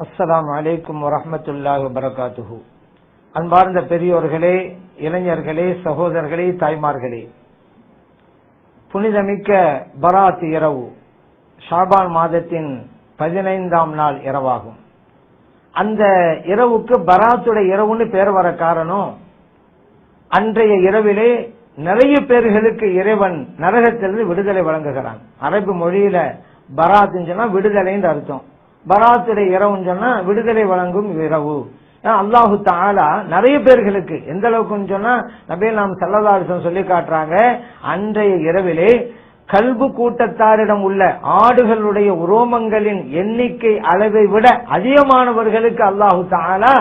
அஸ்லாம் அலைக்கும் வரமத்துல்லாஹ் வரகாத்துஹு அன்பார்ந்த பெரியோர்களே இளைஞர்களே சகோதரர்களே தாய்மார்களே. புனிதமிக்க பராத் இரவு ஷாபான் மாதத்தின் பதினைந்தாம் நாள் இரவாகும். அந்த இரவுக்கு பராத்துடைய இரவுன்னு பேர் வர காரணம் அன்றைய இரவிலே நிறைய பேர்களுக்கு இறைவன் நரகத்திலிருந்து விடுதலை வழங்குகிறான். அரபு மொழியில பராத்துன்னு சொன்னா விடுதலைன்னு அர்த்தம். பராத்துடைய இரவுன்னு சொன்னா விடுதலை வழங்கும் இரவு. அல்லாஹு தாலா நிறைய பேர்களுக்கு எந்த அளவுக்குன்னு சொன்னா நபே நாம் செல்லதாரிசம் சொல்லி காட்டுறாங்க அன்றைய இரவிலே கல்பு கூட்டத்தாரிடம் உள்ள ஆடுகளுடைய உரோமங்களின் எண்ணிக்கை அளவை விட அதிகமானவர்களுக்கு அல்லாஹு தாலா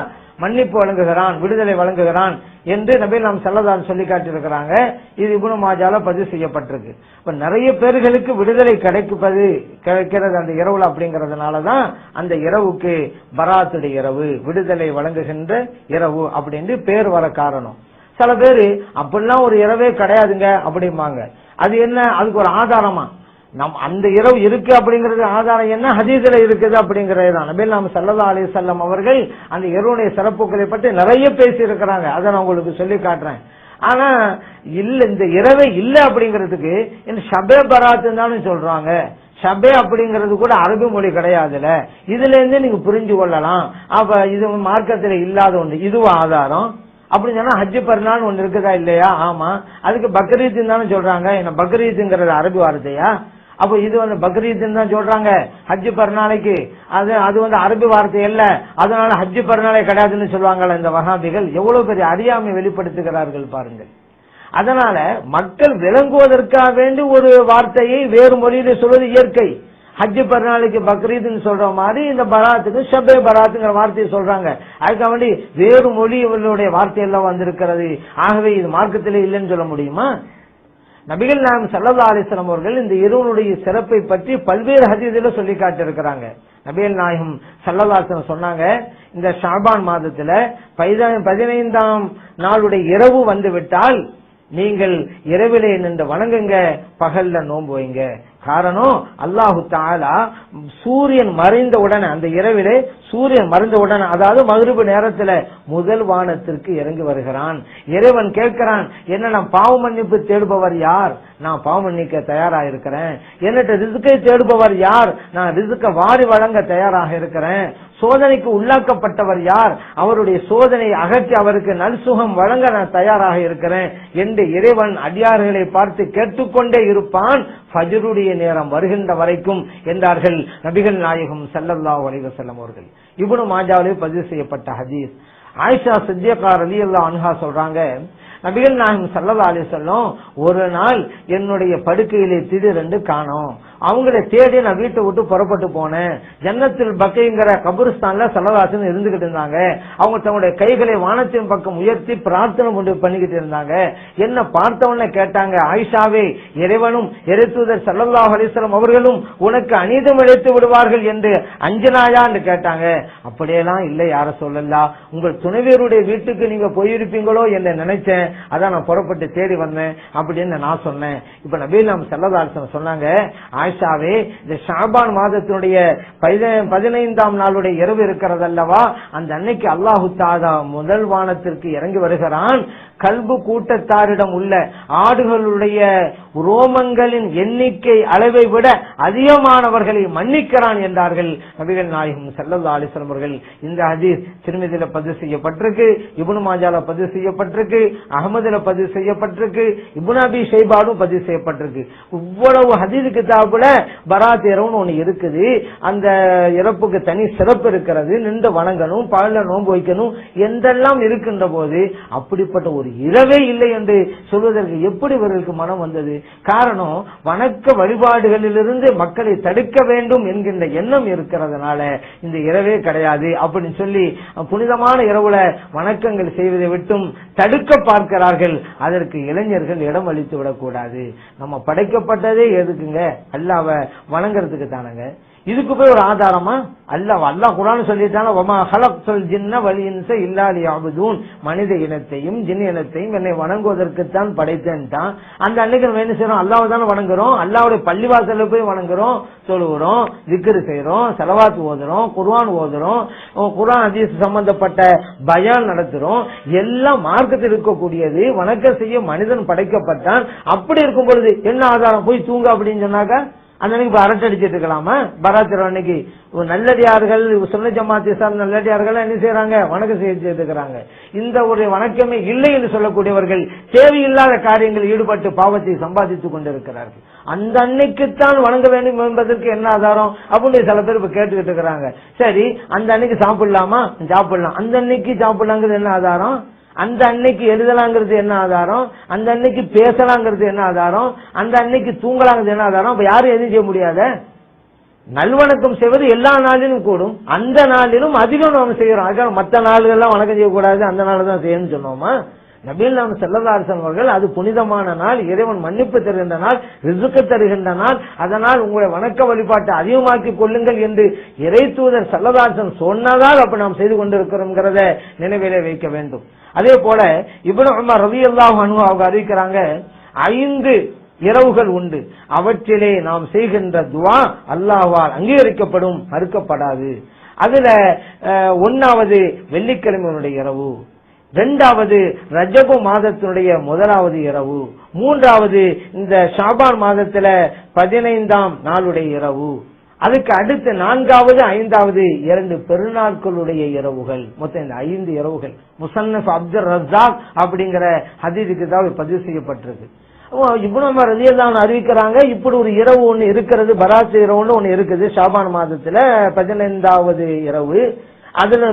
மன்னிப்பு வழங்குகிறான் விடுதலை வழங்குகிறான். என்று நபி நாம் செல்லதான் சொல்லி காட்டியிருக்கிறாங்க. இது இபுனு மாஜால பதிவு செய்யப்பட்டிருக்கு. இப்ப நிறைய பேர்களுக்கு விடுதலை கிடைப்பது கிடைக்கிறது அந்த இரவுல அப்படிங்கறதுனாலதான் அந்த இரவுக்கு பராத்துடைய இரவு விடுதலை வழங்குகின்ற இரவு அப்படின்னு பேர் வர காரணம். சில பேரு அப்படிலாம் ஒரு இரவே கிடையாதுங்க அப்படிம்பாங்க. அது என்ன? அதுக்கு ஒரு ஆதாரமா? நம் அந்த இரவு இருக்கு அப்படிங்கிறது ஆதாரம் என்ன? ஹதீஸ்ல இருக்குது அப்படிங்கிறது தான். நபீல் நாம் சல்லா அலி செல்லம் அவர்கள் அந்த இரவுடைய சிறப்புகளை பற்றி நிறைய பேசி இருக்கிறாங்க அதை நான் உங்களுக்கு சொல்லி காட்டுறேன். ஆனா இல்ல இந்த இரவே இல்ல அப்படிங்கிறதுக்கு இந்த ஷபே பராத்துன்னு சொல்றாங்க. ஷபே அப்படிங்கிறது கூட அரபி மொழி கிடையாதுல. இதுல இருந்து நீங்க புரிஞ்சு கொள்ளலாம். அப்ப இது மார்க்கத்துல இல்லாத ஒன்று இதுவும் ஆதாரம். அப்படின்னு சொன்னா ஹஜ்ஜு பெருநாள் ஒண்ணு இருக்குதா இல்லையா? ஆமா. அதுக்கு பக்ரீத்துன்னு தானே சொல்றாங்க. என்ன பக்ரீத்துங்கிறது அரபி வார்த்தையா? அப்போ இது வந்து பக்ரீத்துன்னு தான் சொல்றாங்க ஹஜ்ஜு பெருநாளைக்கு அது அது வந்து அரபு வார்த்தை இல்ல அதனால ஹஜ் பெருநாளே கிடையாதுன்னு சொல்லுவாங்கல்ல இந்த வகாபிகள் எவ்வளவு பெரிய அறியாமை வெளிப்படுத்துகிறார்கள் பாருங்கள். அதனால மக்கள் விளங்குவதற்காக வேண்டி ஒரு வார்த்தையை வேறு மொழியில சொல்வது இயற்கை. ஹஜ்ஜு பெருநாளைக்கு பக்ரீத்னு சொல்ற மாதிரி இந்த பராத்துக்கு ஷபே பராத்துங்கிற வார்த்தையை சொல்றாங்க. அதுக்காக வேண்டி வேறு மொழி இவர்களுடைய வார்த்தையெல்லாம் வந்திருக்கிறது. ஆகவே இது மார்க்கத்திலே இல்லைன்னு சொல்ல முடியுமா? நபிகள் நாயம் சல்லா அலிஸ்லாம் அவர்கள் இந்த இருவனுடைய சிறப்பை பற்றி பல்வேறு ஹதீதில சொல்லி காட்டியிருக்கிறாங்க. நபிகள் நாயகம் சல்லதாசன் சொன்னாங்க இந்த ஷாபான் மாதத்துல பதினைந்தாம் நாளுடைய இரவு வந்து விட்டால் நீங்கள் இரவிலே நின்று வணங்குங்க பகல்ல நோன்பு வைங்க. காரணம் அல்லாஹு தாலா சூரியன் மறைந்த உடனே அந்த இரவிலே சூரியன் மறைந்த உடனே அதாவது மகிழ்வு நேரத்துல முதல் வானத்திற்கு இறங்கி வருகிறான். இறைவன் கேட்கிறான் என்ன நான் பாவ மன்னிப்பு தேடுபவர் யார்? நான் பாவ மன்னிக்க தயாரா இருக்கிறேன் என்னட்ட ரிசுக்கை தேடுபவர் யார்? நான் ரிசுக்க வாரி வழங்க தயாராக இருக்கிறேன். சோதனைக்கு உள்ளாக்கப்பட்டவர் யார்? அவருடைய சோதனை அகற்றி அவருக்கு நல்சுகம் வழங்க நான் தயாராக இருக்கிறேன் என்று இறைவன் அடியார்களை பார்த்து கேட்டுக்கொண்டே இருப்பான். ஃபஜருடைய நேரம் வருகின்ற வரைக்கும் என்றார்கள் நபிகள் நாயகம் சல்லல்லா செல்லம் அவர்கள். இவனு மாஜாவிலே பதிவு செய்யப்பட்ட ஹதீஸ். ஆயிஷா சித்தியக்கார் அலி அல்லா அன்ஹா சொல்றாங்க நபிகள் நாயகம் சல்லல்லா அலி சொல்லும் ஒரு நாள் என்னுடைய படுக்கையிலே திடீரென்று காணோம். அவங்கள தேடி நான் வீட்டை விட்டு புறப்பட்டு போனேன். ஜன்னத்தில் பக்கைங்கிற கபுரிஸ்தான்ல செலவாசன் இருந்துகிட்டு இருந்தாங்க. அவங்க தங்களுடைய கைகளை வானத்தின் பக்கம் உயர்த்தி பிரார்த்தனை கொண்டு பண்ணிக்கிட்டு இருந்தாங்க. என்ன பார்த்தவன கேட்டாங்க ஆயிஷாவே இறைவனும் எரித்துதர் சல்லல்லாஹ் அலிஸ்லாம் அவர்களும் உனக்கு அநீதம் இழைத்து விடுவார்கள் என்று அஞ்சனாயா என்று கேட்டாங்க. அப்படியெல்லாம் இல்லை யார சொல்லலாம் உங்கள் துணைவியருடைய வீட்டுக்கு நீங்க போயிருப்பீங்களோ என்று நினைச்சேன். அதான் நான் புறப்பட்டு தேடி வந்தேன். அப்படின்னு நான் சொன்னேன். இப்ப நபீல் நாம் செல்லதாசன் சொன்னாங்க ஆயிஷாவே இந்த ஷாபான் மாதத்தினுடைய பதினைந்தாம் நாளுடைய இரவு இருக்கிறது அல்லவா அந்த அன்னைக்கு அல்லாஹு தாதா முதல் வானத்திற்கு இறங்கி வருகிறான். கல்பு கூட்டத்தாரிடம் உள்ள ஆடுகளுடைய ரோமங்களின் எண்ணிக்கை அளவை விட அதிகமானவர்களை மன்னிக்கிறான் என்றார்கள் நபிகள் நாயகம் செல்லல்லா அலிஸ்லம் அவர்கள். இந்த ஹதீஸ் திருமதியில பதிவு செய்யப்பட்டிருக்கு இபுனு மாஜால பதிவு செய்யப்பட்டிருக்கு அகமதுல பதிவு செய்யப்பட்டிருக்கு இபுனாபி ஷைபாலும் பதிவு செய்யப்பட்டிருக்கு. இவ்வளவு ஹதீஸ் கிதாபுல பராத் இரவுன்னு ஒண்ணு இருக்குது. அந்த இறப்புக்கு தனி சிறப்பு இருக்கிறது. நின்று வணங்கணும் பழல நோன்பு வைக்கணும் என்றெல்லாம் இருக்கின்ற போது அப்படிப்பட்ட ஒரு இரவே இல்லை என்று சொல்வதற்கு எப்படி இவர்களுக்கு மனம் வந்தது? காரணம் வணக்க வழிபாடுகளிலிருந்து மக்களை தடுக்க வேண்டும் என்கின்ற எண்ணம் இருக்கிறதுனால இந்த இரவே கிடையாது அப்படின்னு சொல்லி புனிதமான இரவுல வணக்கங்கள் செய்வதை விட்டும் தடுக்க பார்க்கிறார்கள். அதற்கு இளைஞர்கள் இடம் அளித்து விடக்கூடாது. நம்ம படைக்கப்பட்டதே எதுக்குங்க? அல்லாவ வணங்குறதுக்கு தானங்க. இதுக்கு போய் ஒரு ஆதாரமா? அல்ல அல்லாஹ் குரான் சொல்லிட்டான ஒமா சொல் ஜின்ன வல் இன்ச இல்லா மனித இனத்தையும் ஜின் இனத்தையும் என்னை வணங்குவதற்குத்தான் படைத்தேன்ட்டான். அந்த அன்னைக்கு நம்ம என்ன செய்யறோம் அல்லாஹ் தானே வணங்குறோம். அல்லாவுடைய பள்ளிவாசல்ல போய் வணங்குறோம் சொல்லுகிறோம் திக்ரு செய்யறோம் செலவாத்து ஓதுறோம் குர்வான் ஓதுறோம் குரான் குர்ஆன் சம்பந்தப்பட்ட பயான் நடத்துறோம். எல்லாம் மார்க்கத்தில் இருக்கக்கூடியது வணக்கம் செய்ய மனிதன் படைக்கப்பட்டான். அப்படி இருக்கும் பொழுது என்ன ஆதாரம்? போய் தூங்க அப்படின்னு சொன்னாக்க அந்த அன்னைக்கு இப்ப அரட்டை அடிச்சிட்டு இருக்கலாமா? பராத்திரம் அன்னைக்கு. நல்லடியார்கள் சொன்ன ஜமாத்தி சார் நல்லடியார்கள் என்ன செய்யறாங்க வணக்கம் செய்து இருக்கிறாங்க. இந்த ஒரு வணக்கமே இல்லை என்று சொல்லக்கூடியவர்கள் தேவையில்லாத காரியங்களில் ஈடுபட்டு பாவத்தை சம்பாதித்துக் கொண்டிருக்கிறார்கள். அந்த அன்னைக்குத்தான் வணங்க வேண்டும் என்பதற்கு என்ன ஆதாரம்? அப்படின்னு சில பேர் இப்ப கேட்டுக்கிட்டு இருக்கிறாங்க. சரி அந்த அன்னைக்கு சாப்பிடலாமா? சாப்பிடலாம். அந்த அன்னைக்கு சாப்பிடலாங்கிறது என்ன ஆதாரம்? அந்த அன்னைக்கு எழுதலாங்கிறது என்ன ஆதாரம்? அந்த அன்னைக்கு பேசலாங்கிறது என்ன ஆதாரம்? அந்த அன்னைக்கு தூங்கலாங்கிறது என்ன ஆதாரம்? அப்ப யாரும் எதுவும் செய்ய முடியாத? நல்வணக்கம் செய்வது எல்லா நாளிலும் கூடும். அந்த நாளிலும் அதிகம் நாம் செய்யறோம். அதுக்காக மற்ற நாள்கள்லாம் வணக்கம் செய்யக்கூடாது. அந்த நாள் தான் செய்யணும்னு சொன்னோமா? நபீல் நாம் செல்லதாரசன் அவர்கள் அது புனிதமான நாள் இறைவன் மன்னிப்பு தருகின்ற நாள் ரிசுக்கு தருகின்ற நாள். அதனால் உங்களுடைய வணக்க வழிபாட்டை அதிகமாக்கிக் கொள்ளுங்கள் என்று இறை தூதர் செல்லதாரசன் சொன்னதால் அப்ப நாம் செய்து கொண்டிருக்கிறோம்ங்கிறத நினைவிலே வைக்க வேண்டும். அதே போல இப்னு உமர் அல்லாஹ் அனு அவங்க அறிவிக்கிறாங்க ஐந்து இரவுகள் உண்டு. அவற்றிலே நாம் செய்கின்ற துவா அல்லாஹால் அங்கீகரிக்கப்படும் மறுக்கப்படாது. அதுல அஹ், ஒன்னாவது வெள்ளிக்கிழமையினுடைய இரவு. இரண்டாவது ரஜபு மாதத்தினுடைய முதலாவது இரவு. மூன்றாவது இந்த ஷாபான் மாதத்துல பதினைந்தாம் நாளுடைய இரவு. அதுக்கு அடுத்து நான்காவது ஐந்தாவது இரண்டு பெருநாட்களுடைய இரவுகள். மொத்தம் இந்த ஐந்து இரவுகள். முசன்னப் அப்துல் ரஜாக் அப்படிங்கிற ஹதீதுக்கு தான் பதிவு செய்யப்பட்டிருக்கு. இவ்வளவு ரதியெல்லாம் அறிவிக்கிறாங்க இப்படி ஒரு இரவு ஒண்ணு இருக்கிறது பராத்து இரவுன்னு ஒண்ணு இருக்குது ஷாபான் மாதத்துல பதினைந்தாவது இரவு. அதுல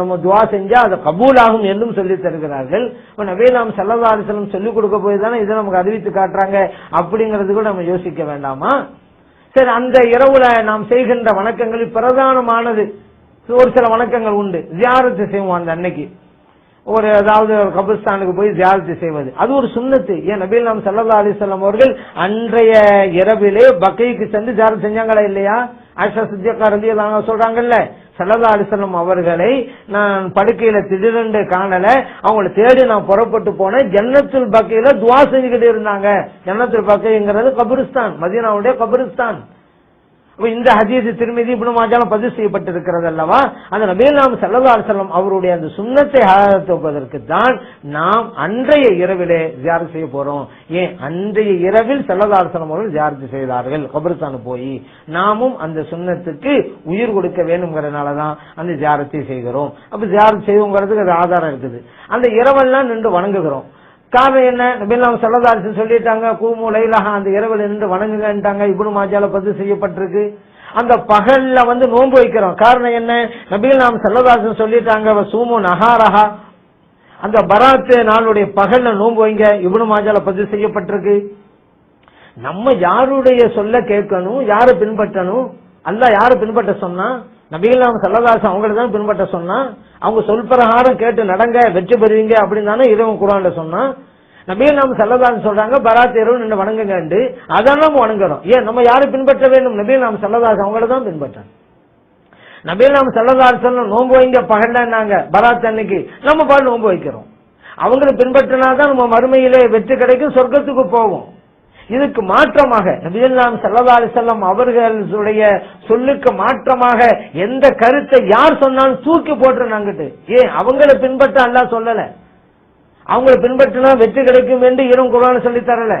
நம்ம துவா செஞ்சா அது கபூலாகும் என்றும் சொல்லி தருகிறார்கள். இப்ப நபீலாம் செல்லதாரிசனம் சொல்லிக் கொடுக்க போய் தானே இதை நமக்கு அறிவித்து காட்டுறாங்க அப்படிங்கறது கூட நம்ம யோசிக்க வேண்டாமா? சரி அந்த இரவுல நாம் செய்கின்ற வணக்கங்களில் பிரதானமானது. ஒரு சில வணக்கங்கள் உண்டு. ஜியாரத்து செய்வோம் அந்த அன்னைக்கு. ஒரு அதாவது ஒரு போய் ஜியாரத்து செய்வது. அது ஒரு சுண்ணத்து. ஏன் நபீல் நாம் சல்லா அலிசல்லாம் அவர்கள் அன்றைய இரவிலே பக்கைக்கு சென்று ஜியாரத் செஞ்சாங்களா இல்லையா? ஆயிஷா சித்தியக்கா ரதி சொல்றாங்கல்ல சல்லா அலிசல்லம் அவர்களை நான் படுக்கையில திடீரென்று காணல. அவங்களை தேடி நான் புறப்பட்டு போனேன். ஜன்னத்துல் பக்கையில துவா செஞ்சுக்கிட்டு இருந்தாங்க. ஜன்னத்துல் பக்கைங்கிறது கபிரிஸ்தான். மதீனாவுடைய கபிரிஸ்தான். இந்த ஹதீஸ் திருமதி இப்படி மாஜால பதிவு செய்யப்பட்டிருக்கிறது அல்லவா? அந்த நபீல் நாம் சல்லா செல்லம் அவருடைய அந்த சுண்ணத்தை ஆதரிப்பதற்கு தான் நாம் அன்றைய இரவிலே ஜியாரத் செய்ய போறோம். ஏன்? அன்றைய இரவில் சல்லா செல்லம் அவர்கள் ஜியாரத்து செய்தார்கள். கபருஸ்தானு போய் நாமும் அந்த சுண்ணத்துக்கு உயிர் கொடுக்க வேணுங்கிறதுனாலதான் அந்த ஜியாரத்தை செய்கிறோம். அப்ப ஜியாரத் செய்வோங்கிறதுக்கு அது ஆதாரம் இருக்குது. அந்த இரவெல்லாம் நின்று வணங்குகிறோம். காரணம் என்ன? நபிலாம் சல்லதாரிசு சொல்லிட்டாங்க கூமு லைலஹா. அந்த இரவில் நின்று வணங்குங்கன்ட்டாங்க. இப்னு மாஜால பதிவு செய்யப்பட்டிருக்கு. அந்த பகல்ல வந்து நோன்பு வைக்கிறோம். காரணம் என்ன? நபிகள் நாம் சல்லதாசன் சொல்லிட்டாங்க சூமு நஹாரஹா. அந்த பராத்து நாளுடைய பகல்ல நோன்பு வைங்க. இப்னு மாஜால பதிவு செய்யப்பட்டிருக்கு. நம்ம யாருடைய சொல்ல கேட்கணும்? யாரை பின்பற்றணும்? அல்ல யாரை பின்பற்ற சொன்னா? நபிகள் நாம் சல்லதாசன் அவங்கள தான் பின்பற்ற சொன்னா அவங்க சொல் பிரகாரம் கேட்டு நடங்க வெற்றி பெறுவீங்க அப்படின்னு தானே இறைவன் குரான்ல சொன்னா நபிகள் நாம் சல்லதாசன் சொல்றாங்க பராத் இரவு நின்று வணங்குங்கண்டு. அதான் நம்ம வணங்குறோம். ஏன் நம்ம யாரும் பின்பற்ற வேண்டும்? நபிகள் நாம் சல்லதாசன் அவங்கள தான் பின்பற்றணும். நபிகள் நாம் சல்லதாசன் நோன்பு வைங்க பகண்டாங்க பராத் அன்னைக்கு நம்ம பாடு நோன்பு வைக்கிறோம். அவங்களை பின்பற்றினாதான் நம்ம மறுமையிலே வெற்றி கிடைக்கும் சொர்க்கத்துக்கு போவோம். இதுக்கு மாற்றமாக நபியல்லாம் செல்லதாரி செல்லம் அவர்களுடைய சொல்லுக்கு மாற்றமாக எந்த கருத்தை யார் சொன்னாலும் தூக்கி போட்டு ஏன் அவங்களை பின்பற்ற அல்லாஹ் சொல்லல. அவங்களை பின்பற்றினா வெற்றி கிடைக்கும் என்று இரும் குரான் சொல்லி தரல.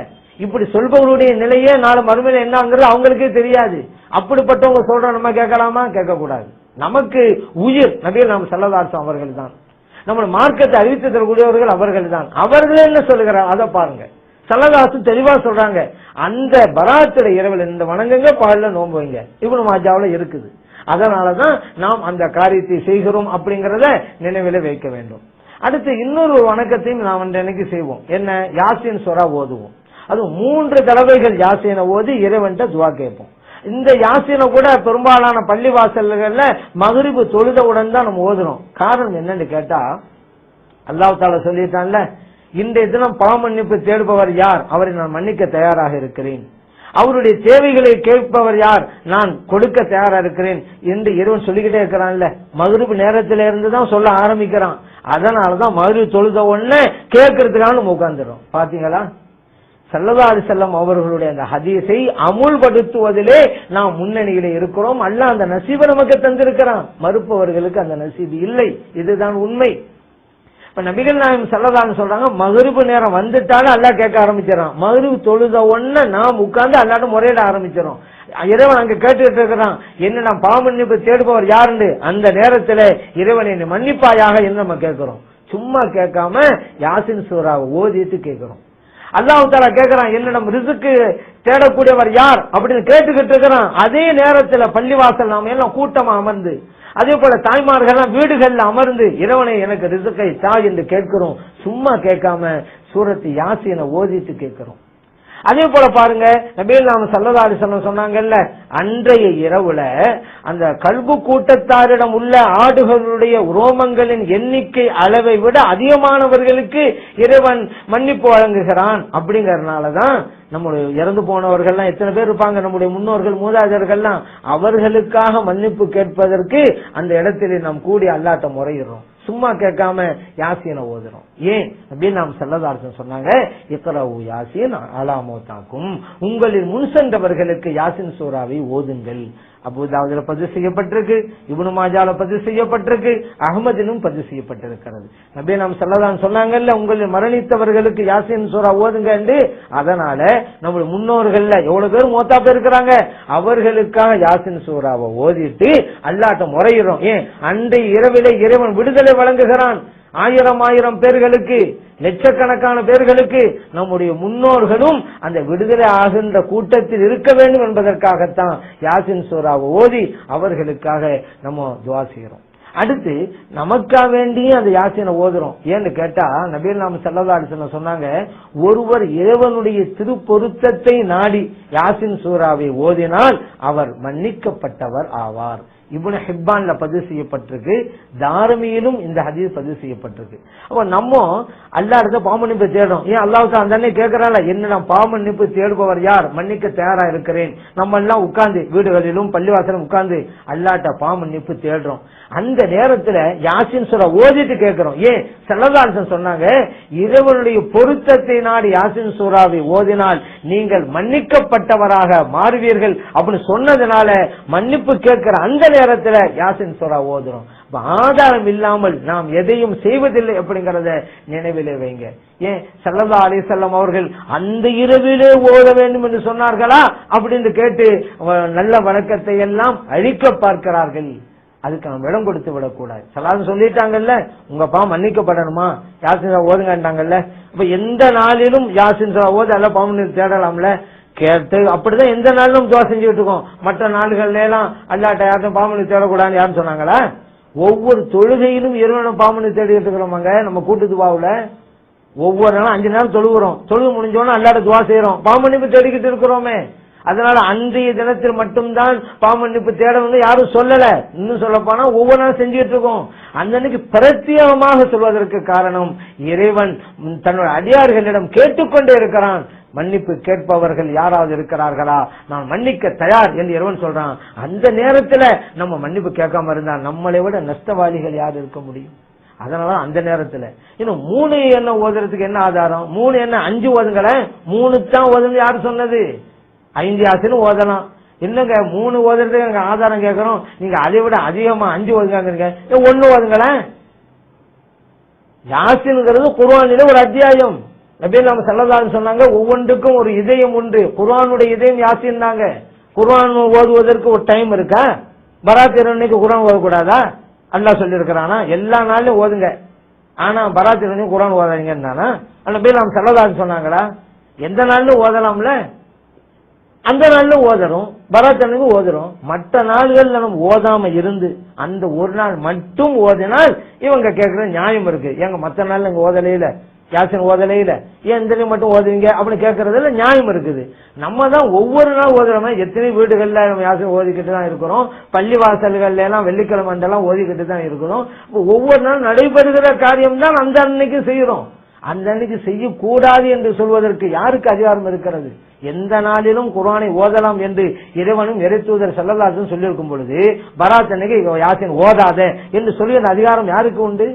இப்படி சொல்பவர்களுடைய நிலையே நாலு மறுமையில என்னங்கிறது அவங்களுக்கே தெரியாது. அப்படிப்பட்டவங்க சொல்ற நம்ம கேட்கலாமா? கேட்க கூடாது நமக்கு உயிர் நபிகள் நாம் செல்லதாசம் அவர்கள் தான் நம்ம மார்க்கத்தை அறிவித்து தரக்கூடியவர்கள் அவர்கள் தான் அவர்களே என்ன சொல்லுகிறார்? அதை பாருங்க. சலகாசு தெளிவா சொல்றாங்க. அந்த பராத்திர இரவில் இந்த வணங்குங்க பாடல நோம்பு வைங்க. இவனு மாஜாவில இருக்குது. அதனாலதான் நாம் அந்த காரியத்தை செய்கிறோம் அப்படிங்கறத நினைவில வைக்க வேண்டும். அடுத்து இன்னொரு வணக்கத்தையும் நாம் அன்றைக்கு செய்வோம். என்ன? யாசின் சொரா ஓதுவோம். அது மூன்று தடவைகள் யாசீனை ஓதி இறைவன்ட்ட துவா கேட்போம். இந்த யாசீனை கூட பெரும்பாலான பள்ளி வாசல்கள்ல மகரிபு தொழுதவுடன் தான் நம்ம ஓதுறோம். காரணம் என்னன்னு கேட்டா அல்லாஹ் தாலா சொல்லிட்டான்ல இன்றைய தினம் பாவ மன்னிப்பு தேடுபவர் யார்? அவரை நான் மன்னிக்க தயாராக இருக்கிறேன். அவருடைய தேவைகளை கேட்பவர் யார்? நான் கொடுக்க தயாரா இருக்கிறேன். என்று இறைவன் சொல்லிக்கிட்டே இருக்கிறான்ல. மகிழ்வு நேரத்தில இருந்து தான் சொல்ல ஆரம்பிக்கிறான். அதனாலதான் மகிழ்வு தொழுத உடனே கேட்கறதுக்காக நம்ம உட்கார்ந்துடும் பாத்தீங்களா? சல்லல்லா செல்லம் அவர்களுடைய அந்த ஹதீஸை அமுல்படுத்துவதிலே நாம் முன்னணியில இருக்கிறோம். அல்ல அந்த நசீபை நமக்கு தந்திருக்கிறான். மறுப்பவர்களுக்கு அந்த நசீபு இல்லை. இதுதான் உண்மை. இப்ப நபிகள் நாயம் செல்லதான்னு சொல்றாங்க மகரிபு நேரம் வந்துட்டாலும் அல்லா கேட்க ஆரம்பிச்சிடறான். மகரிபு தொழுத உடனே நாம் உட்கார்ந்து அல்லாட்ட முறையிட ஆரம்பிச்சிடும் இறைவன் அங்க கேட்டுக்கிட்டு இருக்கிறான் என்ன நான் பாவமன்னிப்பு தேடுபவர் யாருண்டு? அந்த நேரத்துல இறைவன் என்னை மன்னிப்பாயாக என்று நம்ம கேட்கிறோம். சும்மா கேட்காம யாசின் சூறாவை ஓதிட்டு கேட்கிறோம். அல்லாஹு தாலா கேட்கிறான் என்னிடம் ரிசுக்கு தேடக்கூடியவர் யார்? அப்படின்னு கேட்டுக்கிட்டு இருக்கிறான். அதே நேரத்துல பள்ளிவாசல் நாம எல்லாம் கூட்டமா அமர்ந்து அதே போல தாய்மார்கள் வீடுகள்ல அமர்ந்து இறைவனை எனக்கு ரிசுக்கை தா என்று கேட்கிறோம். சும்மா கேட்காம சூரத்து யாசினை ஓதிட்டு கேட்கிறோம். அதே போல பாருங்க நபீல் நாம சல்லதாரி சொன்னாங்கல்ல அன்றைய இரவுல அந்த கல்பு கூட்டத்தாரிடம் உள்ள ஆடுகளுடைய உரோமங்களின் எண்ணிக்கை அளவை விட அதிகமானவர்களுக்கு இறைவன் மன்னிப்பு வழங்குகிறான் அப்படிங்கறதுனாலதான் நம்முடைய இறந்து போனவர்கள்லாம் எத்தனை பேர் இருப்பாங்க? நம்முடைய முன்னோர்கள் மூதாதையர்கள்லாம் அவர்களுக்காக மன்னிப்பு கேட்பதற்கு அந்த இடத்திலே நாம் கூடி அல்லாட்ட முறையிடுறோம். சும்மா கேட்காம யாசியனை ஓதுறோம். ஏன்? அப்படின்னு நாம் செல்லதார்த்தம் சொன்னாங்க இக்கரவு யாசியன் அலாமோ தாக்கும் உங்களின் முன் சென்றவர்களுக்கு யாசின் சூறாவை ஓதுங்கள். அபுதாவுல பதிவு செய்யப்பட்டிருக்கு இப்னு மாஜால பதிவு செய்யப்பட்டிருக்கு அகமதிலும் பதிவு செய்யப்பட்டிருக்கிறது. நபி நாம் செல்லதான் சொன்னாங்கல்ல உங்களில் மரணித்தவர்களுக்கு யாசின் சூறா ஓதுங்க அதனால நம்முடைய முன்னோர்கள்ல எவ்வளவு பேர் மோத்தா பேர் இருக்கிறாங்க அவர்களுக்காக யாசின் சூறாவை ஓதிட்டு அல்லாட்ட முறையிடும் ஏன்? அன்றைய இரவிலே இறைவன் விடுதலை வழங்குகிறான். ஆயிரம் ஆயிரம் பேர்களுக்கு லட்சக்கணக்கான பேர்களுக்கு நம்முடைய முன்னோர்களும் அந்த விடுதலை ஆகின்ற கூட்டத்தில் இருக்க வேண்டும் என்பதற்காகத்தான் யாசின் சூறாவை ஓதி அவர்களுக்காக நம்ம துவா செய்கிறோம். அடுத்து நமக்கா வேண்டியும் அந்த யாசினை ஓதுறோம். ஏன்னு கேட்டா நபீர் நாம செல்லதா சொன்னாங்க ஒருவர் இறைவனுடைய திருப்பொருத்தத்தை நாடி யாசின் சூறாவை ஓதினால் அவர் மன்னிக்கப்பட்டவர் ஆவார். இவ்வளவு ஹிப்பான்ல பதிவு செய்யப்பட்டிருக்கு. தாரமியிலும் இந்த ஹதீஸ் பதிவு செய்யப்பட்டிருக்கு. அப்ப நம்ம அல்லா அல்லாஹ் பாமன்னிப்பு தேடும் ஏன் அல்லாஹ் அந்த அண்ணன் கேட்கறான்ல என்ன நான் பாமன்னிப்பு தேடுபவர் யார்? மன்னிக்க தயாரா இருக்கிறேன். நம்ம எல்லாம் உட்கார்ந்து வீடுகளிலும் பள்ளிவாசலும் உட்கார்ந்து அல்லாட்ட பாமன்னிப்பு தேடுறோம். அந்த நேரத்துல யாசின் சொல்ல ஓதிட்டு கேட்கிறோம் ஏன்? செல்லதாசன் சொன்னாங்க இறைவனுடைய பொருத்தத்தை நாடு யாசின் சூறாவை ஓதினால் நீங்கள் மன்னிக்கப்பட்டவராக மாறுவீர்கள். அப்படின்னு சொன்னதுனால மன்னிப்பு கேட்கிற அந்த நேரத்துல யாசின் சொரா ஓதுறோம். ஆதாரம் இல்லாமல் நாம் எதையும் செய்வதில்லை அப்படிங்கறத நினைவிலே வைங்க. ஏன்? சல்லதா அலி செல்லம் அவர்கள் அந்த இரவிலே ஓத வேண்டும் என்று சொன்னார்களா? அப்படின்னு கேட்டு நல்ல வழக்கத்தை எல்லாம் அழிக்க பார்க்கிறார்கள். அதுக்கு நம்ம இடம் கொடுத்து விடக்கூடாது. சலாது சொல்லிட்டாங்கல்ல உங்க பா மன்னிக்கப்படணுமா? யாசின் ஓதுங்கன்றாங்கல்ல. அப்ப எந்த நாளிலும் யாசின் ஓது அல்ல பாவம் தேடலாம்ல. கேட்டு அப்படிதான் எந்த நாளிலும் துவா செஞ்சுட்டு இருக்கோம். மற்ற நாடுகள்ல எல்லாம் அல்லாட்ட யாரும் பாவமணி தேடக்கூடாதுன்னு யாரும் சொன்னாங்களா? ஒவ்வொரு தொழுகையிலும் இருவனும் பாவமணி தேடிட்டு இருக்கிறோமாங்க நம்ம கூட்டு துவாவுல. ஒவ்வொரு நாளும் அஞ்சு நேரம் தொழுகிறோம். தொழுகு முடிஞ்சோன்னு அல்லாட்ட துவா செய்யறோம் பாவமன்னிப்பு தேடிக்கிட்டு இருக்கிறோமே. அதனால அன்றைய தினத்தில் மட்டும்தான் பாமன்னிப்பு தேடணும்னு யாரும் சொல்லல. இன்னும் சொல்ல போனா ஒவ்வொரு நாளும் செஞ்சுட்டு இருக்கோம். அந்த அன்னைக்கு பிரத்யேகமாக சொல்வதற்கு காரணம் இறைவன் தன்னோட அடியார்களிடம் கேட்டுக்கொண்டே இருக்கிறான். மன்னிப்பு கேட்பவர்கள் யாராவது இருக்கிறார்களா? நான் மன்னிக்க தயார் என்று இறைவன் சொல்றான். அந்த நேரத்துல நம்ம மன்னிப்பு கேட்காம இருந்தா நம்மளை விட நஷ்டவாளிகள் யார் இருக்க முடியும்? அதனால அந்த நேரத்துல. இன்னும் மூணு என்ன ஓதுறதுக்கு என்ன ஆதாரம்? மூணு என்ன அஞ்சு ஓதுங்களேன். மூணு தான் ஓதுன்னு யாரு சொன்னது? ஐந்து யாசின்னு ஓதலாம். என்னங்க மூணு ஓதுறதுக்கு எங்க ஆதாரம் கேட்கறோம்? நீங்க அதை விட அதிகமா அஞ்சு ஓதுங்க ஒண்ணு ஓதுங்களேன்? யாசின்ங்கிறது குர்வானில ஒரு அத்தியாயம். நபீல் நாம சல்லல்லாஹு சொன்னாங்க ஒவ்வொன்றுக்கும் ஒரு இதயம் உண்டு. குர்வானுடைய இதயம் யாசின்னாங்க தாங்க ஓதுவதற்கு ஒரு டைம் இருக்கா? பராத் குரான் குர்ஆன் ஓதக்கூடாதா? அல்லாஹ் சொல்லியிருக்கிறானா எல்லா நாளிலும் ஓதுங்க. ஆனா பராத் குரான் குர்ஆன் ஓதாதீங்கன்னானா? நபீல் நாம சல்லல்லாஹு சொன்னாங்களா? எந்த நாளிலும் ஓதலாம்ல? அந்த நாள்ல ஓதுறோம் பராத்தனுக்கு ஓதுறோம் மற்ற நாள்கள்ல நம்ம ஓதாம இருந்து அந்த ஒரு நாள் மட்டும் ஓதினால் இவங்க கேட்கிற நியாயம் இருக்கு. ஏங்க மற்ற நாள் எங்க ஓதலையில? யாசன் ஓதலையில ஏன் இந்த மட்டும் ஓதுவீங்க அப்படின்னு கேட்கறதுல நியாயம் இருக்குது. நம்ம தான் ஒவ்வொரு நாள் ஓதுறோமே எத்தனை வீடுகள்ல நம்ம யாசன் ஓதிக்கிட்டு தான் இருக்கிறோம். பள்ளி வாசல்கள்ல எல்லாம் வெள்ளிக்கிழமை அண்டெல்லாம் ஓதிக்கிட்டு தான் இருக்கிறோம். ஒவ்வொரு நாள் நடைபெறுகிற காரியம் தான் அந்த அன்னைக்கு செய்யறோம். அந்த அன்னைக்கு செய்யக்கூடாது என்று சொல்வதற்கு யாருக்கு அதிகாரம் இருக்கிறது? எந்த நாளிலும் குரானை ஓதலாம் என்று இறைவனும் இறைத்தூதர் செல்லதாசன் சொல்லியிருக்கும் பொழுது பராத் அன்னைக்கு யாசின் ஓதாத என்று சொல்லி அந்த அதிகாரம் யாருக்கு உண்டு?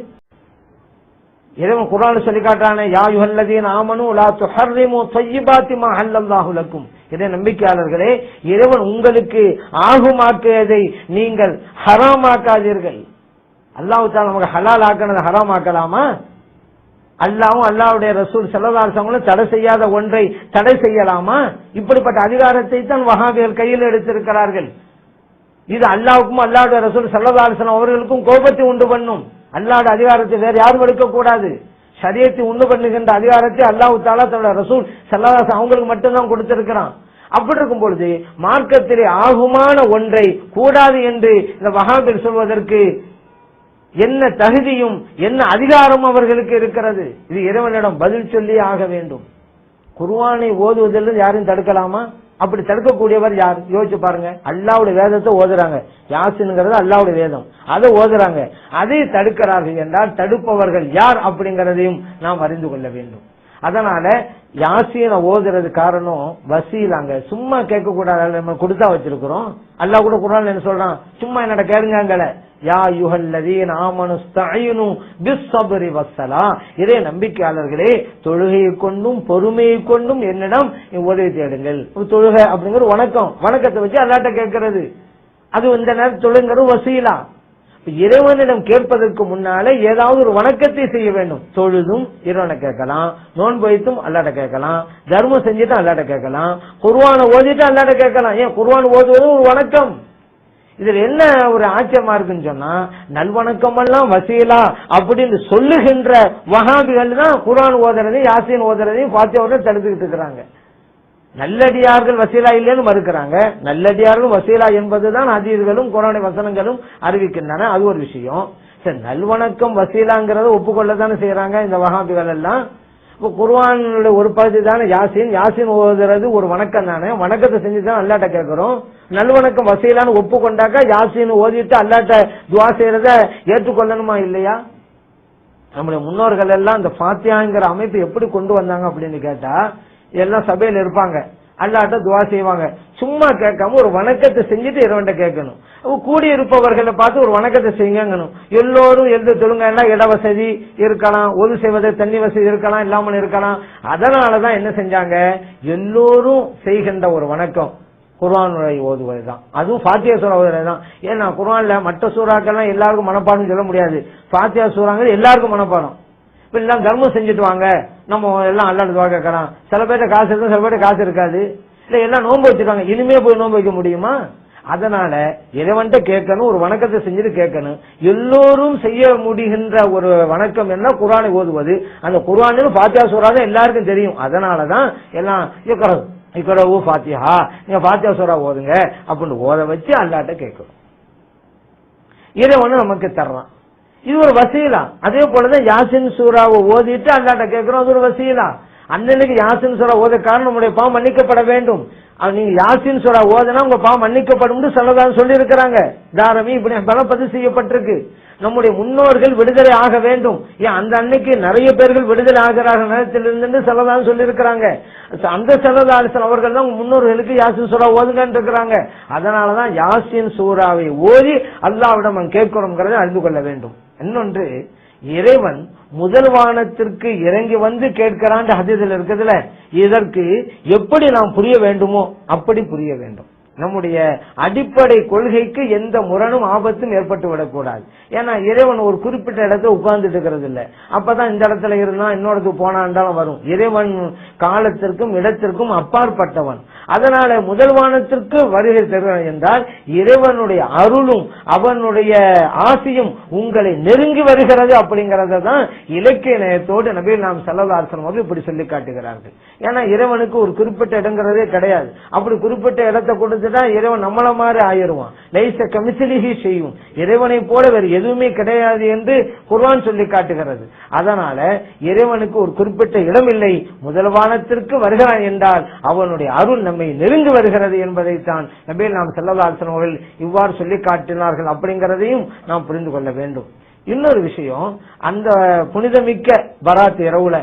இறைவன் குரான் சொல்லி காட்டானே யா யுஹல்லதீன் ஆமனு லா துஹர்ரிமு தய்யிபாத்தி மா ஹல்லல்லாஹு லக்கும். இதே நம்பிக்கையாளர்களே இறைவன் உங்களுக்கு ஆகுமாக்கியதை நீங்கள் ஹராமாக்காதீர்கள். அல்லாஹ் தாலா நமக்கு ஹலால் ஆக்கினதை ஹராம் ஆக்கலாமா அல்லாவும் அல்லாவுடைய ரசூல் செல்லதாசங்களும் தடை செய்யாத ஒன்றை தடை செய்யலாமா? இப்படிப்பட்ட அதிகாரத்தை தான் வகாபிகள் கையில் எடுத்திருக்கிறார்கள். இது அல்லாவுக்கும் அல்லாவுடைய ரசூல் செல்லதாசனம் அவர்களுக்கும் கோபத்தை உண்டு பண்ணும். அல்லாட அதிகாரத்தை வேற யாரும் எடுக்கக்கூடாது சரியத்தை உண்டு பண்ணுகின்ற அதிகாரத்தை அல்லாஹு தாலா தன்னோட ரசூல் செல்லதாசன் அவங்களுக்கு மட்டும்தான் கொடுத்திருக்கிறான். அப்படி இருக்கும் பொழுது மார்க்கத்திலே ஆகுமான ஒன்றை கூடாது என்று இந்த வகாபில் சொல்வதற்கு என்ன தகுதியும் என்ன அதிகாரம் அவர்களுக்கு இருக்கிறது. இது இறைவனிடம் பதில் சொல்லி ஆக வேண்டும். குருவானை ஓதுவதில் யாரும் தடுக்கலாமா? அப்படி தடுக்கக்கூடியவர் யார்? யோசிச்சு பாருங்க. அல்லாவுடைய வேதத்தை ஓதுறாங்க. யாசின்ங்கிறது அல்லாவுடைய வேதம். அதை ஓதுறாங்க. அதை தடுக்கிறார்கள் என்றால் தடுப்பவர்கள் யார் அப்படிங்கறதையும் நாம் அறிந்து கொள்ள வேண்டும். அதனால யாசீனை ஓதுறது காரணம் வசீலாங்க. சும்மா கேட்க கூடாது நம்ம கொடுத்தா வச்சிருக்கிறோம். அல்லா கூட குரான் என்ன சொல்றான்? சும்மா என்னட கேளுங்கங்கள. யா யுஹல்லதீன் ஆமனு ஸ்தஈனு வசலா இதே நம்பிக்கையாளர்களே தொழுகையை கொண்டும் பொறுமையை கொண்டும் என்னிடம் உதவி தேடுங்கள். தொழுகை அப்படிங்கிற வணக்கம். வணக்கத்தை வச்சு அல்லாட்ட கேட்கறது. அது இந்த நேரம் தொழுங்கிறது வசீலா. இறைவனிடம் கேட்பதற்கு முன்னாலே ஏதாவது ஒரு வணக்கத்தை செய்ய வேண்டும். தொழுதும் இறைவனை கேட்கலாம் நோன்பு வைத்தும் அல்லாட கேட்கலாம் தர்மம் செஞ்சுட்டு அல்லாட கேட்கலாம் குர்வானை ஓதிட்டு அல்லாட கேட்கலாம். ஏன்? குர்வான் ஓதுவதும் ஒரு வணக்கம். இதுல என்ன ஒரு ஆச்சரியமா இருக்குன்னு சொன்னா நல்வணக்கம் எல்லாம் வசீலா அப்படின்னு சொல்லுகின்ற வகாபிகள் தான் குரான் ஓதுறதையும் யாசின் ஓதுறதையும் பாத்தியாவோட தடுத்துக்கிட்டு இருக்கிறாங்க. நல்லடியார்கள் வசீலா இல்லைன்னு மறுக்கிறாங்க. நல்லடியார்களும் வசீலா என்பதுதான் அதீர்களும் குரானை வசனங்களும் அறிவிக்கின்றன. அது ஒரு விஷயம். சரி நல்வணக்கம் வசீலாங்கிறத ஒப்புக்கொள்ள தானே செய்யறாங்க இந்த வகாபிகள் எல்லாம்? இப்போ குர்வானுடைய ஒரு பகுதி தானே யாசின். யாசின் ஓதுறது ஒரு வணக்கம் தானே. வணக்கத்தை செஞ்சு தான் அல்லாட்ட கேட்கிறோம். நல்வணக்கம் வசீலான்னு ஒப்புக்கொண்டாக்கா யாசின் ஓதிட்டு அல்லாட்ட துவா செய்யறத ஏற்றுக்கொள்ளணுமா இல்லையா? நம்முடைய முன்னோர்கள் எல்லாம் இந்த ஃபாத்தியாங்கிற அமைப்பு எப்படி கொண்டு வந்தாங்க அப்படின்னு கேட்டா எல்லாம் சபையில் இருப்பாங்க. அல்லாட்ட துவா செய்வாங்க. சும்மா கேட்காம ஒரு வணக்கத்தை செஞ்சுட்டு இறைவன்ட்ட கேட்கணும். கூடி இருப்பவர்களை பார்த்து ஒரு வணக்கத்தை செய்யுங்கணும் எல்லோரும் எழுத தொழுங்கன்னா இட வசதி இருக்கலாம் ஒது செய்வது தண்ணி வசதி இருக்கலாம் இல்லாமல் இருக்கலாம். அதனாலதான் என்ன செஞ்சாங்க? எல்லோரும் செய்கின்ற ஒரு வணக்கம். குர்ஆனுடைய ஓதுவது தான் அதுவும் ஃபாத்தியா சூரா ஓதுவது தான் ஏன்னா குர்வான்ல மற்ற சூறாக்கள்லாம் எல்லாருக்கும் மனப்பாடம் சொல்ல முடியாது. ஃபாத்தியா சூறாங்கிறது எல்லாருக்கும் மனப்பாடம். எல்லாம் தர்மம் செஞ்சுட்டு வாங்க. நம்ம எல்லாம் அல்லாடு துவா கேட்கலாம் சில பேர்ட்ட காசு இருக்கும் சில பேர்ட்ட காசு இருக்காது. இல்ல எல்லாம் நோன்பு வச்சிருக்காங்க. இனிமே போய் நோன்பு வைக்க முடியுமா? அதனால இறைவன்ட்ட கேட்கணும் ஒரு வணக்கத்தை செஞ்சுட்டு கேட்கணும். எல்லோரும் செய்ய முடிகின்ற ஒரு வணக்கம் என்ன? குரானை ஓதுவது. அந்த குர்ஆனில் பாத்தியா சூறா தான் எல்லாருக்கும் தெரியும். அதனாலதான் எல்லாம் இக்கரவு இக்கரவு பாத்தியா நீங்க பாத்தியா சூறா ஓதுங்க. அப்படின்னு ஓத வச்சு அல்லாட்ட கேட்கணும். இறைவனும் நமக்கு தர்றான். இது ஒரு வசீலா. அதே போலதான் யாசின் சூறாவை ஓதிட்டு அல்லாட்ட கேட்கிறோம் அது ஒரு வசீலா. அண்ணனுக்கு யாசின் சூறா ஓத காரணம் நம்முடைய பாவம் மன்னிக்கப்பட வேண்டும். அது நீங்க யாசின் சூறா ஓதனா உங்க பாவம் மன்னிக்கப்படும் சொல்லதான் சொல்லி இருக்கிறாங்க தாரமி இப்படி பல பதிவு செய்யப்பட்டிருக்கு. நம்முடைய முன்னோர்கள் விடுதலை ஆக வேண்டும். ஏன் அந்த அன்னைக்கு நிறைய பேர்கள் விடுதலை ஆகிறார்கள் நேரத்திலிருந்து செல்லதான் சொல்லி இருக்கிறாங்க அந்த செல்லதாசன் அவர்கள் தான் முன்னோர்களுக்கு யாசின் சூறா ஓதுங்கன்னு இருக்கிறாங்க. அதனாலதான் யாசின் சூறாவை ஓதி அல்லாவிடம் கேட்கணுங்கிறத அறிந்து கொள்ள வேண்டும். இன்னொன்று இறைவன் முதல் வானத்திற்கு இறங்கி வந்து கேட்கிறான் ஹதீதில் இருக்குதுல இதற்கு எப்படி நாம் புரிய வேண்டுமோ அப்படி புரிய வேண்டும். நம்முடைய அடிப்படை கொள்கைக்கு எந்த முரணும் ஆபத்தும் ஏற்பட்டு விடக்கூடாது. ஏன்னா இறைவன் ஒரு குறிப்பிட்ட இடத்துல உட்கார்ந்துட்டு இருக்கிறது இல்லை அப்பதான் இந்த இடத்துல இருந்தா இன்னொருக்கு போனாண்டாலும் வரும். இறைவன் காலத்திற்கும் இடத்திற்கும் அப்பாற்பட்டவன். அதனால முதல் வானத்திற்கு வருகை தருகிறான் என்றால் இறைவனுடைய அருளும் அவனுடைய ஆசையும் உங்களை நெருங்கி வருகிறது அப்படிங்கறத தான் இலக்கிய நயத்தோடு நபீல் நாம் செல்லதாசனம் அவர்கள் இப்படி சொல்லி காட்டுகிறார்கள் ஏன்னா இறைவனுக்கு ஒரு குறிப்பிட்ட இடங்கிறதே கிடையாது. அப்படி குறிப்பிட்ட இடத்தை தான் இறைவன் நம்மள மாதிரி ஆயிடுவான். லைச கமிசலிகி செய்யும். இறைவனை போல வேறு எதுவுமே கிடையாது என்று குர்வான் சொல்லி காட்டுகிறது. அதனால இறைவனுக்கு ஒரு குறிப்பிட்ட இடம் இல்லை முதல்வானத்திற்கு வருகிறான் என்றால் அவனுடைய அருள் நம்மை நெருங்கி வருகிறது என்பதைத்தான் நபியில் நாம் செல்லதாசன் அவர்கள் இவ்வாறு சொல்லி காட்டினார்கள் அப்படிங்கிறதையும் நாம் புரிந்து கொள்ள வேண்டும். இன்னொரு விஷயம் அந்த புனிதமிக்க பராத் இரவுல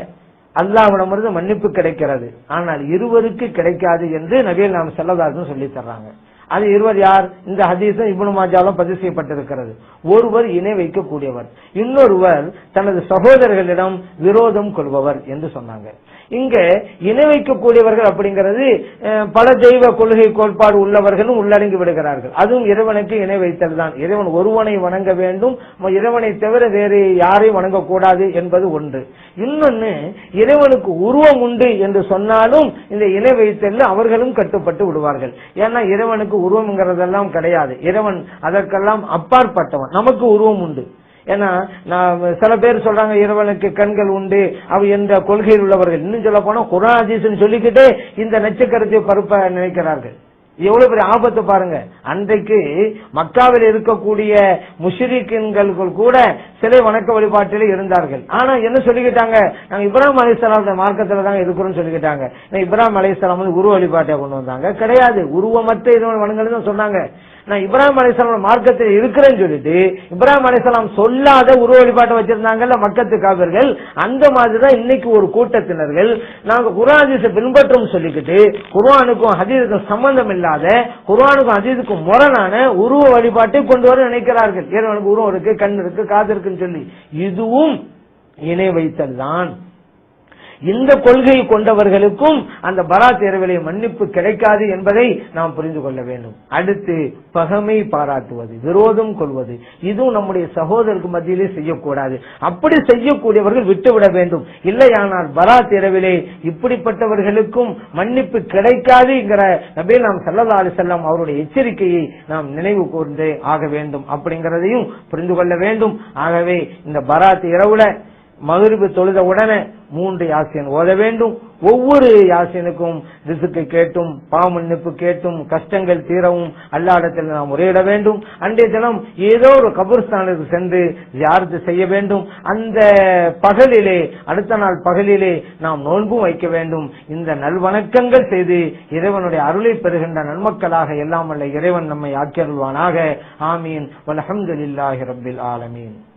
அல்லாஹ்விடமிருந்து மன்னிப்பு கிடைக்கிறது. ஆனால் இருவருக்கு கிடைக்காது என்று நபிகள் நாம் செல்லதாசன் சொல்லி தர்றாங்க. அது இருவர் யார்? இந்த ஹதீசம் இப்னு மாஜாலும் பதிவு செய்யப்பட்டிருக்கிறது. ஒருவர் இணை வைக்கக்கூடியவர். இன்னொருவர் தனது சகோதரர்களிடம் விரோதம் கொள்பவர் என்று சொன்னாங்க. இங்க இணை வைக்கக்கூடியவர்கள் அப்படிங்கிறது பல தெய்வ கொள்கை கோட்பாடு உள்ளவர்களும் உள்ளடங்கி விடுகிறார்கள். அதுவும் இறைவனுக்கு இணை வைத்தல் தான். இறைவன் ஒருவனை வணங்க வேண்டும். இறைவனை தவிர வேறு யாரையும் வணங்கக்கூடாது என்பது ஒன்று. இன்னொன்னு இறைவனுக்கு உருவம் உண்டு என்று சொன்னாலும் இந்த இணை வைத்தல் அவர்களும் கட்டுப்பட்டு விடுவார்கள். ஏன்னா இறைவனுக்கு உருவம்ங்கிறதெல்லாம் கிடையாது. இறைவன் அதற்கெல்லாம் அப்பாற்பட்டவன். நமக்கு உருவம் உண்டு. ஏன்னா நான் சில பேர் சொல்றாங்க இறைவனுக்கு கண்கள் உண்டு அவ என்ற கொள்கையில் உள்ளவர்கள். இன்னும் சொல்ல போனா குரான் சொல்லிக்கிட்டே இந்த நச்சுக்கருத்தை பருப்ப நினைக்கிறார்கள். எவ்வளவு பெரிய ஆபத்து பாருங்க. அன்றைக்கு மக்காவில் இருக்கக்கூடிய முஷரிக்கின்கள் கூட சிலை வணக்க வழிபாட்டில் இருந்தார்கள். ஆனா என்ன சொல்லிக்கிட்டாங்க? நாங்க இப்ராஹிம் அலிஸ்லாம் மார்க்கத்துல தான் இருக்கிறோம்னு சொல்லிக்கிட்டாங்க. இப்ராஹிம் அலிஸ்லாம் வந்து உருவ வழிபாட்டை கொண்டு வந்தாங்க. கிடையாது. உருவமற்ற இறைவன் வணங்கல் தான் சொன்னாங்க. நான் இப்ராஹிம் அலிஸ்லாம் மார்க்கத்தில் இருக்கிறேன்னு சொல்லிட்டு இப்ராஹிம் அலிஸ்லாம் சொல்லாத உருவ வழிபாட்டை வச்சிருந்தாங்கல்ல மக்கத்து காவிர்கள் அந்த மாதிரி தான் இன்னைக்கு ஒரு கூட்டத்தினர்கள் நாங்க குரான் பின்பற்றும் சொல்லிக்கிட்டு குர்ஆனுக்கும் ஹதீதுக்கும் சம்பந்தம் இல்லாத குர்ஆனுக்கும் ஹதீதுக்கும் முரணான உருவ வழிபாட்டை கொண்டு வர நினைக்கிறார்கள். ஏன்னா உருவம் இருக்கு கண் இருக்கு காது இருக்குன்னு சொல்லி. இதுவும் இணை வைத்தல் தான். இந்த கொள்கையை கொண்டவர்களுக்கும் அந்த பராத் இரவிலே மன்னிப்பு கிடைக்காது என்பதை நாம் புரிந்து கொள்ள வேண்டும். அடுத்து பகமை பாராட்டுவது விரோதம் கொள்வது. இதுவும் நம்முடைய சகோதரருக்கு மத்தியிலே செய்யக்கூடாது. அப்படி செய்யக்கூடியவர்கள் விட்டுவிட வேண்டும். இல்லையானால் பராத் இரவிலே இப்படிப்பட்டவர்களுக்கும் மன்னிப்பு கிடைக்காதுங்கிற நபே நாம் சல்லல்லா அலிசல்லாம் அவருடைய எச்சரிக்கையை நாம் நினைவு கூர்ந்தே ஆக வேண்டும். அப்படிங்கிறதையும் புரிந்து கொள்ள வேண்டும். ஆகவே இந்த பராத் இரவுல மகிழ்வு தொழுத உடனே மூன்று யாசியன் ஓத வேண்டும். ஒவ்வொரு யாசினுக்கும் திசுக்கு கேட்டும் பாமன்னிப்பு கேட்டும் கஷ்டங்கள் தீரவும் அல்லாடத்தில் நாம் முறையிட வேண்டும். அன்றைய தினம் ஏதோ ஒரு கபூர்ஸ்தானுக்கு சென்று ஜியாரத்து செய்ய வேண்டும். அந்த பகலிலே அடுத்த நாள் பகலிலே நாம் நோன்பும் வைக்க வேண்டும். இந்த நல்வணக்கங்கள் செய்து இறைவனுடைய அருளை பெறுகின்ற நன்மக்களாக எல்லாம் அல்ல இறைவன் நம்மை ஆக்கியருள்வானாக. ஆமீன். வலஹம்துல்லாஹி ரப்பில் ஆலமீன்.